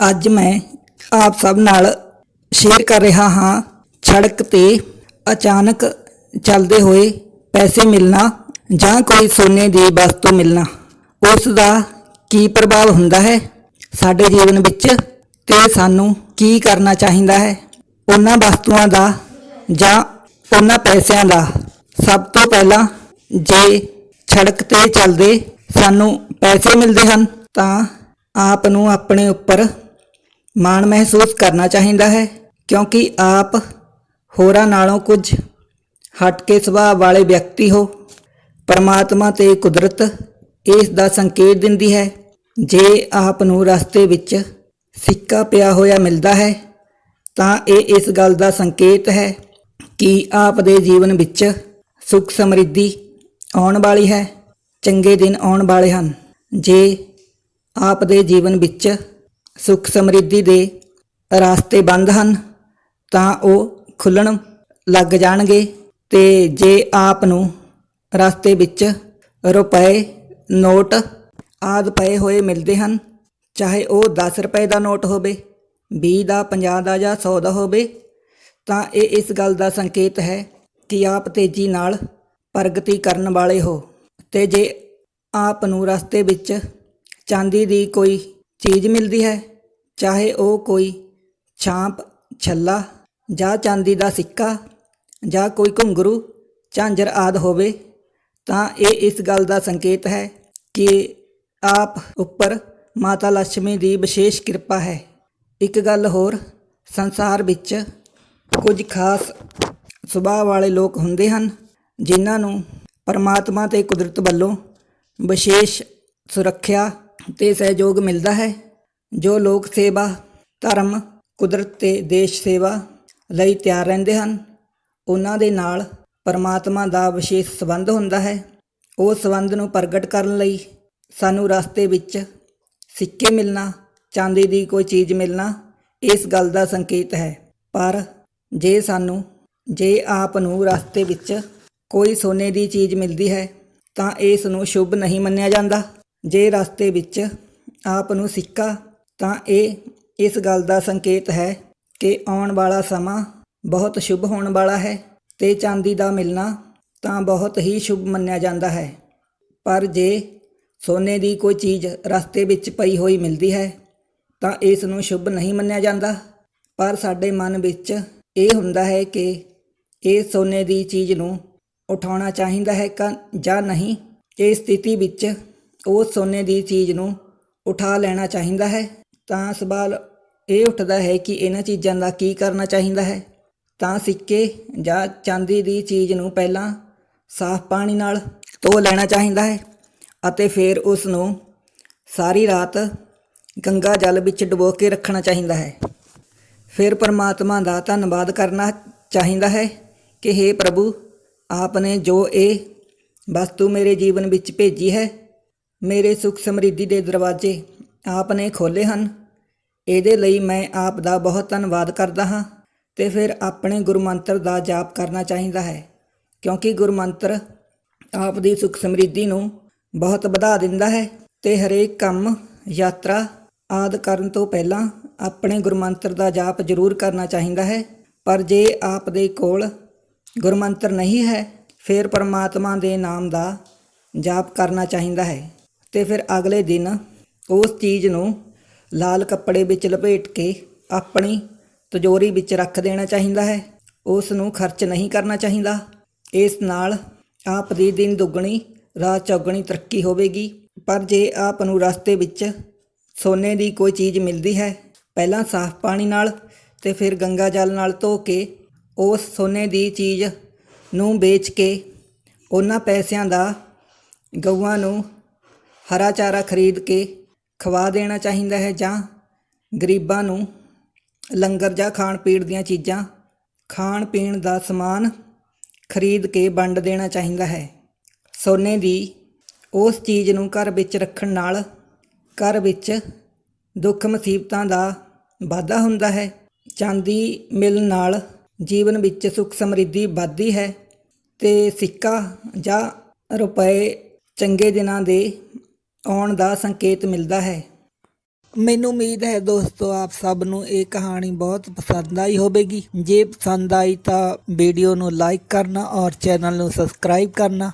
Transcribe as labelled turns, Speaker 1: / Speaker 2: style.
Speaker 1: ਅੱਜ ਮੈਂ ਆਪ ਸਭ ਨਾਲ ਸ਼ੇਅਰ ਕਰ ਰਿਹਾ ਹਾਂ। ਸੜਕ ਤੇ ਅਚਾਨਕ ਚੱਲਦੇ ਹੋਏ ਪੈਸੇ ਮਿਲਣਾ ਜਾਂ ਕੋਈ ਸੋਨੇ ਦੀ ਵਸਤੂ ਮਿਲਣਾ, ਉਸ ਦਾ ਕੀ ਪ੍ਰਭਾਵ ਹੁੰਦਾ ਹੈ? ਸਾਡੇ ਜੀਵਨ ਵਿੱਚ ਤੇ ਸਾਨੂੰ ਕੀ ਕਰਨਾ ਚਾਹੀਦਾ ਹੈ? ਉਹਨਾਂ ਵਸਤੂਆਂ ਦਾ ਜਾਂ ਉਹਨਾਂ ਪੈਸਿਆਂ ਦਾ? ਸਭ ਤੋਂ ਪਹਿਲਾਂ ਜੇ ਸੜਕ ਤੇ ਚੱਲਦੇ ਸਾਨੂੰ ਪੈਸੇ ਮਿਲਦੇ ਹਨ ਤਾਂ ਆਪ ਨੂੰ ਆਪਣੇ ਉੱਪਰ ਮਾਣ ਮਹਿਸੂਸ ਕਰਨਾ ਚਾਹੀਦਾ ਹੈ, ਕਿਉਂਕਿ ਆਪ ਹੋਰਾਂ ਨਾਲੋਂ ਕੁਝ ਹਟ ਕੇ ਸੁਭਾਅ ਵਾਲੇ ਵਿਅਕਤੀ ਹੋ। ਪਰਮਾਤਮਾ ਤੇ ਕੁਦਰਤ ਇਸ ਦਾ ਸੰਕੇਤ ਦਿੰਦੀ ਹੈ, ਜੇ ਆਪ ਨੂੰ ਰਸਤੇ ਵਿੱਚ ਸਿੱਕਾ ਪਿਆ ਹੋਇਆ ਮਿਲਦਾ ਹੈ, ਤਾਂ ਇਹ ਇਸ ਗੱਲ ਦਾ ਸੰਕੇਤ ਹੈ ਕਿ ਆਪ ਦੇ ਜੀਵਨ ਵਿੱਚ ਸੁੱਖ ਸਮਰਿੱਧੀ ਆਉਣ ਵਾਲੀ ਹੈ, ਚੰਗੇ ਦਿਨ ਆਉਣ ਵਾਲੇ ਹਨ। ਜੇ ਆਪ ਦੇ ਜੀਵਨ ਵਿੱਚ ਸੁੱਖ ਸਮਰਿੱਧੀ ਦੇ ਰਾਸਤੇ ਬੰਦ ਹਨ, ਤਾਂ ਉਹ ਖੁੱਲਣ ਲੱਗ ਜਾਣਗੇ ਤੇ ਜੇ ਆਪ ਨੂੰ ਰਸਤੇ ਵਿੱਚ ਰੁਪਏ, ਨੋਟ ਆਦ ਪਏ ਹੋਏ ਮਿਲਦੇ ਹਨ, ਚਾਹੇ ਉਹ 10 ਰੁਪਏ ਦਾ ਨੋਟ ਹੋਵੇ 20 ਦਾ 50 ਦਾ ਜਾਂ 100 ਦਾ ਹੋਵੇ, ਤਾਂ ਇਹ ਇਸ ਗੱਲ ਦਾ ਸੰਕੇਤ ਹੈ ਕਿ ਆਪ ਤੇਜ਼ੀ ਨਾਲ ਪ੍ਰਗਤੀ ਕਰਨ ਵਾਲੇ ਹੋ ਤੇ ਜੇ ਆਪ ਨੂੰ ਰਸਤੇ ਵਿੱਚ ਚਾਂਦੀ ਦੀ ਕੋਈ ਚੀਜ਼ ਮਿਲਦੀ ਹੈ, ਚਾਹੇ ਉਹ ਕੋਈ ਛਾਂਪ, ਛੱਲਾ ਜਾਂ ਚਾਂਦੀ ਦਾ ਸਿੱਕਾ ਜਾਂ ਕੋਈ ਘੁੰਗਰੂ, ਝਾਂਜਰ ਆਦ ਹੋਵੇ, ਤਾਂ ਇਹ ਇਸ ਗੱਲ ਦਾ ਸੰਕੇਤ ਹੈ ਕਿ ਆਪ ਉੱਪਰ ਮਾਤਾ ਲక్ష్ਮੀ ਦੀ ਵਿਸ਼ੇਸ਼ ਕਿਰਪਾ ਹੈ। ਇੱਕ ਗੱਲ ਹੋਰ, ਸੰਸਾਰ ਵਿੱਚ ਕੁਝ ਖਾਸ ਸੁਭਾਅ ਵਾਲੇ ਲੋਕ ਹੁੰਦੇ ਹਨ, ਜਿਨ੍ਹਾਂ ਨੂੰ ਪਰਮਾਤਮਾ ਤੇ ਕੁਦਰਤ ਵੱਲੋਂ ਵਿਸ਼ੇਸ਼ ਸੁਰੱਖਿਆ ਤੇ ਸਹਿਯੋਗ ਮਿਲਦਾ ਹੈ। ਜੋ ਲੋਕ ਸੇਵਾ, ਧਰਮ, ਕੁਦਰਤ ਤੇ ਦੇਸ਼ ਸੇਵਾ ਲਈ ਤਿਆਰ ਰਹਿੰਦੇ ਹਨ, ਉਹਨਾਂ ਦੇ ਨਾਲ ਪਰਮਾਤਮਾ ਦਾ ਵਿਸ਼ੇਸ਼ ਸੰਬੰਧ ਹੁੰਦਾ ਹੈ। ਉਹ ਸੰਬੰਧ ਨੂੰ ਪ੍ਰਗਟ ਕਰਨ ਲਈ ਸਾਨੂੰ ਰਸਤੇ ਵਿੱਚ ਸਿੱਕੇ ਮਿਲਣਾ, ਚਾਂਦੀ ਦੀ ਕੋਈ ਚੀਜ਼ ਮਿਲਣਾ, ਇਸ ਗੱਲ ਦਾ ਸੰਕੇਤ ਹੈ। ਪਰ ਜੇ ਸਾਨੂੰ, ਜੇ ਆਪ ਨੂੰ ਰਸਤੇ ਵਿੱਚ ਕੋਈ ਸੋਨੇ ਦੀ ਚੀਜ਼ ਮਿਲਦੀ ਹੈ, ਤਾਂ ਇਸ ਨੂੰ ਸ਼ੁਭ ਨਹੀਂ ਮੰਨਿਆ ਜਾਂਦਾ। ਜੇ ਰਸਤੇ ਵਿੱਚ ਆਪ ਨੂੰ ਸਿੱਕਾ, ਤਾਂ ਇਹ ਇਸ ਗੱਲ ਦਾ ਸੰਕੇਤ ਹੈ ਕਿ ਆਉਣ ਵਾਲਾ ਸਮਾਂ ਬਹੁਤ ਸ਼ੁਭ ਹੋਣ ਵਾਲਾ ਹੈ ਤੇ ਚਾਂਦੀ ਦਾ ਮਿਲਣਾ ਤਾਂ ਬਹੁਤ ਹੀ ਸ਼ੁਭ ਮੰਨਿਆ ਜਾਂਦਾ ਹੈ। ਪਰ ਜੇ ਸੋਨੇ ਦੀ ਕੋਈ ਚੀਜ਼ ਰਸਤੇ ਵਿੱਚ ਪਈ ਹੋਈ ਮਿਲਦੀ ਹੈ, ਤਾਂ ਇਸ ਨੂੰ ਸ਼ੁਭ ਨਹੀਂ ਮੰਨਿਆ ਜਾਂਦਾ। ਪਰ ਸਾਡੇ ਮਨ ਵਿੱਚ ਇਹ ਹੁੰਦਾ ਹੈ ਕਿ ਇਹ ਸੋਨੇ ਦੀ ਚੀਜ਼ ਨੂੰ ਉਠਾਉਣਾ ਚਾਹੀਦਾ ਹੈ ਕਿ ਜਾਂ ਨਹੀਂ, ਇਹ ਸਥਿਤੀ ਵਿੱਚ ਉਹ ਸੋਨੇ ਦੀ ਚੀਜ਼ ਨੂੰ ਉਠਾ ਲੈਣਾ ਚਾਹੀਦਾ ਹੈ। ਤਾਂ ਸਵਾਲ ਇਹ ਉੱਠਦਾ ਹੈ ਕਿ ਇਹਨਾਂ ਚੀਜ਼ਾਂ ਦਾ ਕੀ ਕਰਨਾ ਚਾਹੀਦਾ ਹੈ। ਤਾਂ ਸਿੱਕੇ ਜਾਂ ਚਾਂਦੀ ਦੀ ਚੀਜ਼ ਨੂੰ ਪਹਿਲਾਂ ਸਾਫ਼ ਪਾਣੀ ਨਾਲ ਧੋ ਲੈਣਾ ਚਾਹੀਦਾ ਹੈ ਅਤੇ ਫਿਰ ਉਸ ਨੂੰ ਸਾਰੀ ਰਾਤ ਗੰਗਾ ਜਲ ਵਿੱਚ ਡੁਬੋ ਕੇ ਰੱਖਣਾ ਚਾਹੀਦਾ ਹੈ। ਫਿਰ ਪਰਮਾਤਮਾ ਦਾ ਧੰਨਵਾਦ ਕਰਨਾ ਚਾਹੀਦਾ ਹੈ ਕਿ हे ਪ੍ਰਭੂ ਆਪ ਨੇ ਜੋ ਇਹ ਵਸਤੂ ਮੇਰੇ ਜੀਵਨ ਵਿੱਚ ਭੇਜੀ ਹੈ ਮੇਰੇ ਸੁਖ ਸਮਰਿੱਧੀ ਦੇ ਦਰਵਾਜ਼ੇ ਆਪ ਨੇ ਖੋਲੇ ਹਨ। ਇਹਦੇ ਲਈ ਮੈਂ ਆਪ ਦਾ ਬਹੁਤ ਧੰਨਵਾਦ ਕਰਦਾ ਹਾਂ ਤੇ ਫਿਰ ਆਪਣੇ ਗੁਰਮੰਤਰ ਦਾ ਜਾਪ ਕਰਨਾ ਚਾਹੀਦਾ ਹੈ, ਕਿਉਂਕਿ ਗੁਰਮੰਤਰ ਆਪ ਦੀ ਸੁਖ ਸਮਰਿੱਧੀ ਨੂੰ ਬਹੁਤ ਵਧਾ ਦਿੰਦਾ ਹੈ ਤੇ ਹਰੇਕ ਕੰਮ, ਯਾਤਰਾ ਆਦ ਕਰਨ ਤੋਂ ਪਹਿਲਾਂ ਆਪਣੇ ਗੁਰਮੰਤਰ ਦਾ ਜਾਪ ਜ਼ਰੂਰ ਕਰਨਾ ਚਾਹੀਦਾ ਹੈ। ਪਰ ਜੇ ਆਪ ਦੇ ਕੋਲ ਗੁਰਮੰਤਰ ਨਹੀਂ ਹੈ, ਫਿਰ ਪਰਮਾਤਮਾ ਦੇ ਨਾਮ ਦਾ ਜਾਪ ਕਰਨਾ ਚਾਹੀਦਾ ਹੈ। ਤੇ ਫਿਰ ਅਗਲੇ ਦਿਨ ਉਸ ਚੀਜ਼ ਨੂੰ ਲਾਲ ਕੱਪੜੇ ਵਿੱਚ ਲਪੇਟ ਕੇ ਆਪਣੀ ਤਿਜੋਰੀ ਵਿੱਚ ਰੱਖ ਦੇਣਾ ਚਾਹੀਦਾ ਹੈ। ਉਸ ਨੂੰ ਖਰਚ ਨਹੀਂ ਕਰਨਾ ਚਾਹੀਦਾ। ਇਸ ਨਾਲ ਆਪ ਦੀ ਦਿਨ ਦੁੱਗਣੀ ਰਾਤ ਚੌਗਣੀ ਤਰੱਕੀ ਹੋਵੇਗੀ। ਪਰ ਜੇ ਆਪ ਨੂੰ ਰਸਤੇ ਵਿੱਚ ਸੋਨੇ ਦੀ ਕੋਈ ਚੀਜ਼ ਮਿਲਦੀ ਹੈ, ਪਹਿਲਾਂ ਸਾਫ਼ ਪਾਣੀ ਨਾਲ ਤੇ ਫਿਰ ਗੰਗਾ ਜਲ ਨਾਲ ਧੋ ਕੇ ਉਸ ਸੋਨੇ ਦੀ ਚੀਜ਼ ਨੂੰ ਵੇਚ ਕੇ ਉਹਨਾਂ ਪੈਸਿਆਂ ਦਾ ਗਊਆਂ ਨੂੰ ਹਰਾ ਚਾਰਾ ਖਰੀਦ ਕੇ ਖਵਾ ਦੇਣਾ ਚਾਹੀਦਾ ਹੈ ਜਾਂ ਗਰੀਬਾਂ ਨੂੰ ਲੰਗਰ ਜਾਂ ਖਾਣ ਪੀਣ ਦੀਆਂ ਚੀਜ਼ਾਂ ਖਾਣ ਪੀਣ ਦਾ ਸਮਾਨ ਖਰੀਦ ਕੇ ਵੰਡ ਦੇਣਾ ਚਾਹੀਦਾ ਹੈ। ਸੋਨੇ ਦੀ ਉਸ ਚੀਜ਼ ਨੂੰ ਘਰ ਵਿੱਚ ਰੱਖਣ ਨਾਲ ਘਰ ਵਿੱਚ ਦੁੱਖ ਮੁਸੀਬਤਾਂ ਦਾ ਵਾਧਾ ਹੁੰਦਾ ਹੈ। ਚਾਂਦੀ ਮਿਲਣ ਨਾਲ ਜੀਵਨ ਵਿੱਚ ਸੁੱਖ ਸਮਰਿੱਧੀ ਵੱਧਦੀ ਹੈ ਤੇ ਸਿੱਕਾ ਜਾਂ ਰੁਪਏ ਚੰਗੇ ਦਿਨਾਂ ਦੇ ਆਉਣ ਦਾ ਸੰਕੇਤ ਮਿਲਦਾ ਹੈ। ਮੈਨੂੰ ਉਮੀਦ ਹੈ ਦੋਸਤੋ, ਆਪ ਸਭ ਨੂੰ ਇਹ ਕਹਾਣੀ ਬਹੁਤ ਪਸੰਦ ਆਈ ਹੋਵੇਗੀ। ਜੇ ਪਸੰਦ ਆਈ ਤਾਂ ਵੀਡੀਓ ਨੂੰ ਲਾਈਕ ਕਰਨਾ ਔਰ ਚੈਨਲ ਨੂੰ ਸਬਸਕ੍ਰਾਈਬ ਕਰਨਾ।